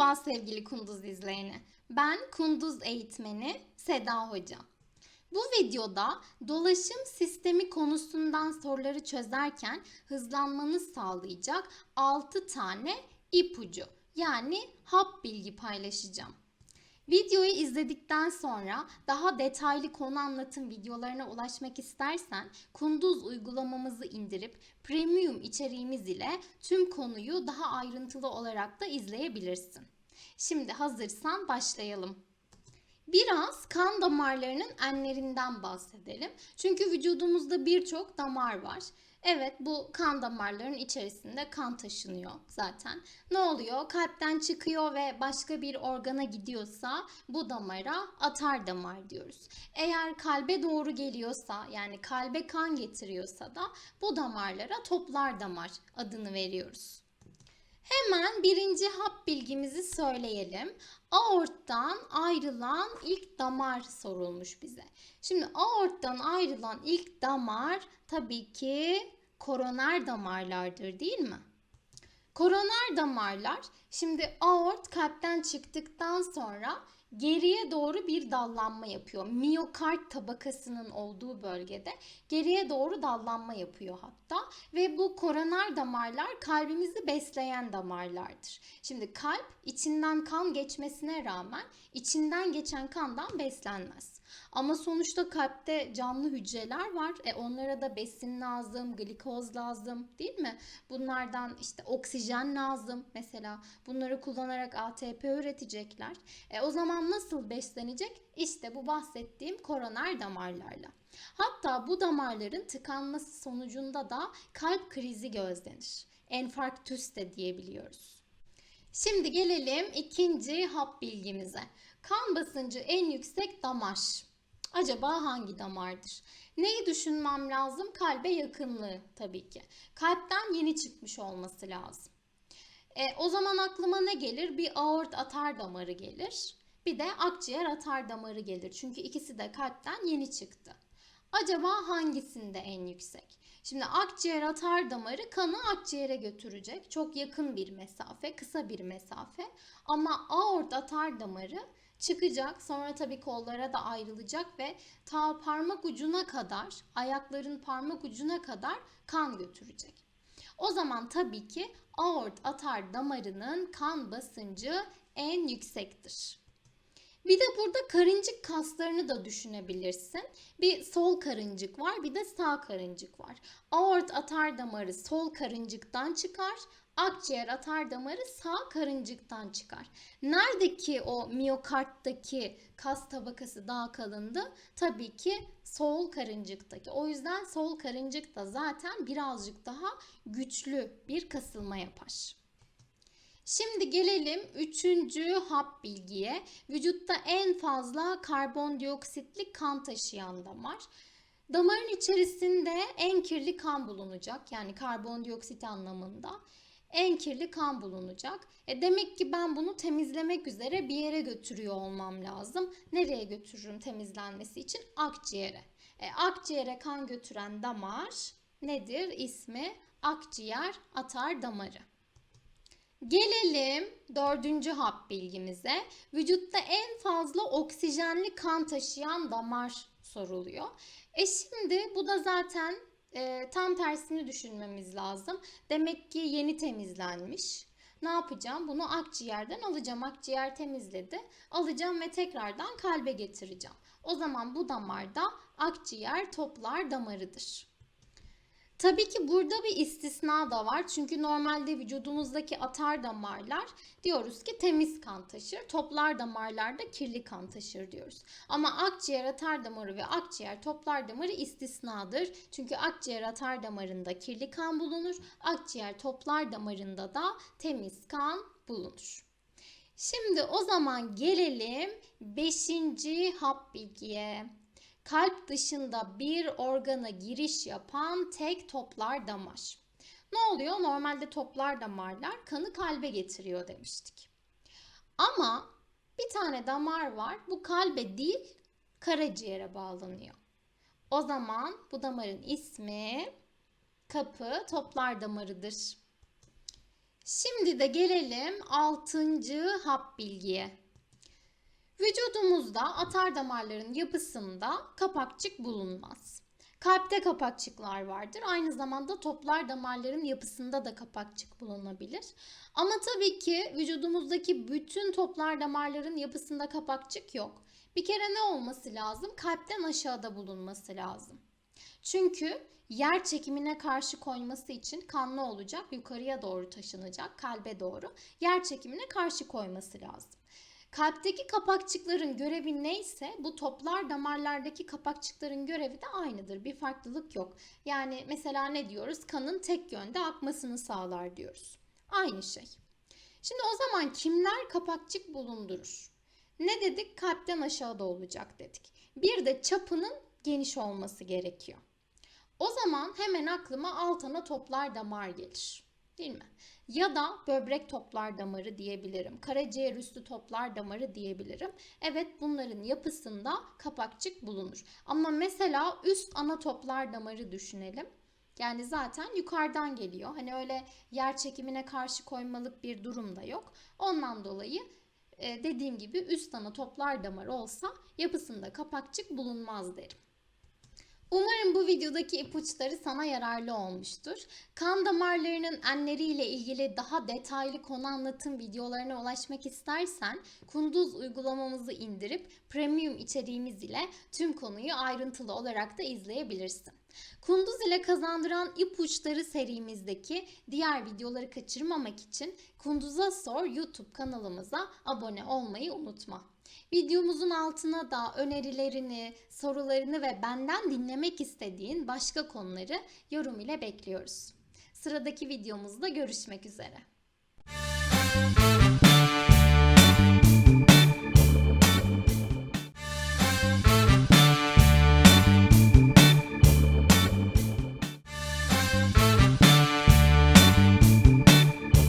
Merhaba sevgili Kunduz izleyeni. Ben Kunduz eğitmeni Seda Hoca. Bu videoda dolaşım sistemi konusundan soruları çözerken hızlanmanız sağlayacak 6 tane ipucu yani hap bilgi paylaşacağım. Videoyu izledikten sonra daha detaylı konu anlatım videolarına ulaşmak istersen Kunduz uygulamamızı indirip premium içeriğimiz ile tüm konuyu daha ayrıntılı olarak da izleyebilirsin. Şimdi hazırsan başlayalım. Biraz kan damarlarının enlerinden bahsedelim. Çünkü vücudumuzda birçok damar var. Evet bu kan damarlarının içerisinde kan taşınıyor zaten. Ne oluyor? Kalpten çıkıyor ve başka bir organa gidiyorsa bu damara atar damar diyoruz. Eğer kalbe doğru geliyorsa yani kalbe kan getiriyorsa da bu damarlara toplar damar adını veriyoruz. Hemen birinci hap bilgimizi söyleyelim. Aorttan ayrılan ilk damar sorulmuş bize. Şimdi aorttan ayrılan ilk damar tabii ki koroner damarlardır değil mi? Koroner damarlar şimdi aort kalpten çıktıktan sonra geriye doğru bir dallanma yapıyor. Miyokard tabakasının olduğu bölgede geriye doğru dallanma yapıyor hatta ve bu koroner damarlar kalbimizi besleyen damarlardır. Şimdi kalp içinden kan geçmesine rağmen içinden geçen kandan beslenmez. Ama sonuçta kalpte canlı hücreler var. E onlara da besin lazım, glikoz lazım değil mi? Bunlardan işte oksijen lazım mesela. Bunları kullanarak ATP üretecekler. E o zaman nasıl beslenecek? İşte bu bahsettiğim koroner damarlarla. Hatta bu damarların tıkanması sonucunda da kalp krizi gözlenir. Enfarktüs de diyebiliyoruz. Şimdi gelelim ikinci hap bilgimize. Kan basıncı en yüksek damar. Acaba hangi damardır? Neyi düşünmem lazım? Kalbe yakınlığı tabii ki. Kalpten yeni çıkmış olması lazım. E, o zaman aklıma ne gelir? Bir aort atar damarı gelir. Bir de akciğer atar damarı gelir. Çünkü ikisi de kalpten yeni çıktı. Acaba hangisinde en yüksek? Şimdi akciğer atar damarı kanı akciğere götürecek. Çok yakın bir mesafe, kısa bir mesafe. Ama aort atar damarı çıkacak. Sonra tabii kollara da ayrılacak ve ta parmak ucuna kadar, ayakların parmak ucuna kadar kan götürecek. O zaman tabii ki aort atar damarının kan basıncı en yüksektir. Bir de burada karıncık kaslarını da düşünebilirsin. Bir sol karıncık var, bir de sağ karıncık var. Aort atar damarı sol karıncıktan çıkar, akciğer atar damarı sağ karıncıktan çıkar. Neredeki o miyokarttaki kas tabakası daha kalındı? Tabii ki sol karıncıktaki. O yüzden sol karıncık da zaten birazcık daha güçlü bir kasılma yapar. Şimdi gelelim üçüncü hap bilgiye. Vücutta en fazla karbondioksitli kan taşıyan damar. Damarın içerisinde en kirli kan bulunacak. Yani karbondioksit anlamında en kirli kan bulunacak. E demek ki ben bunu temizlemek üzere bir yere götürüyor olmam lazım. Nereye götürürüm temizlenmesi için? Akciğere. E, akciğere kan götüren damar nedir? İsmi akciğer atar damarı. Gelelim dördüncü hap bilgimize. Vücutta en fazla oksijenli kan taşıyan damar soruluyor. E şimdi bu da zaten e, tam tersini düşünmemiz lazım. Demek ki yeni temizlenmiş. Ne yapacağım? Bunu akciğerden alacağım. Akciğer temizledi. Alacağım ve tekrardan kalbe getireceğim. O zaman bu damarda akciğer toplar damarıdır. Tabii ki burada bir istisna da var. Çünkü normalde vücudumuzdaki atar damarlar diyoruz ki temiz kan taşır. Toplar damarlarda kirli kan taşır diyoruz. Ama akciğer atar damarı ve akciğer toplar damarı istisnadır. Çünkü akciğer atar damarında kirli kan bulunur. Akciğer toplar damarında da temiz kan bulunur. Şimdi o zaman gelelim 5. hap bilgiye kalp dışında bir organa giriş yapan tek toplar damar. Ne oluyor? Normalde toplar damarlar kanı kalbe getiriyor demiştik. Ama bir tane damar var. Bu kalbe değil, karaciğere bağlanıyor. O zaman bu damarın ismi kapı toplar damarıdır. Şimdi de gelelim 6. hap bilgiye. Vücudumuzda atar damarların yapısında kapakçık bulunmaz. Kalpte kapakçıklar vardır. Aynı zamanda toplar damarların yapısında da kapakçık bulunabilir. Ama tabii ki vücudumuzdaki bütün toplar damarların yapısında kapakçık yok. Bir kere ne olması lazım? Kalpten aşağıda bulunması lazım. Çünkü yer çekimine karşı koyması için kan ne olacak? Yukarıya doğru taşınacak, kalbe doğru. Yer çekimine karşı koyması lazım. Kalpteki kapakçıkların görevi neyse bu toplar damarlardaki kapakçıkların görevi de aynıdır. Bir farklılık yok. Yani mesela ne diyoruz? Kanın tek yönde akmasını sağlar diyoruz. Aynı şey. Şimdi o zaman kimler kapakçık bulundurur? Ne dedik? Kalpten aşağıda olacak dedik. Bir de çapının geniş olması gerekiyor. O zaman hemen aklıma alt ana toplar damar gelir. Değil mi? Ya da böbrek toplar damarı diyebilirim. Karaciğer üstü toplar damarı diyebilirim. Evet bunların yapısında kapakçık bulunur. Ama mesela üst ana toplar damarı düşünelim. Yani zaten yukarıdan geliyor. Hani öyle yer çekimine karşı koymalık bir durum da yok. Ondan dolayı e, dediğim gibi üst ana toplar damarı olsa yapısında kapakçık bulunmaz derim. Umarım bu videodaki ipuçları sana yararlı olmuştur. Kan damarlarının enleriyle ilgili daha detaylı konu anlatım videolarına ulaşmak istersen Kunduz uygulamamızı indirip premium içeriğimiz ile tüm konuyu ayrıntılı olarak da izleyebilirsin. Kunduz ile kazandıran ipuçları serimizdeki diğer videoları kaçırmamak için Kunduz'a Sor YouTube kanalımıza abone olmayı unutma. Videomuzun altına da önerilerini, sorularını ve benden dinlemek istediğin başka konuları yorum ile bekliyoruz. Sıradaki videomuzda görüşmek üzere.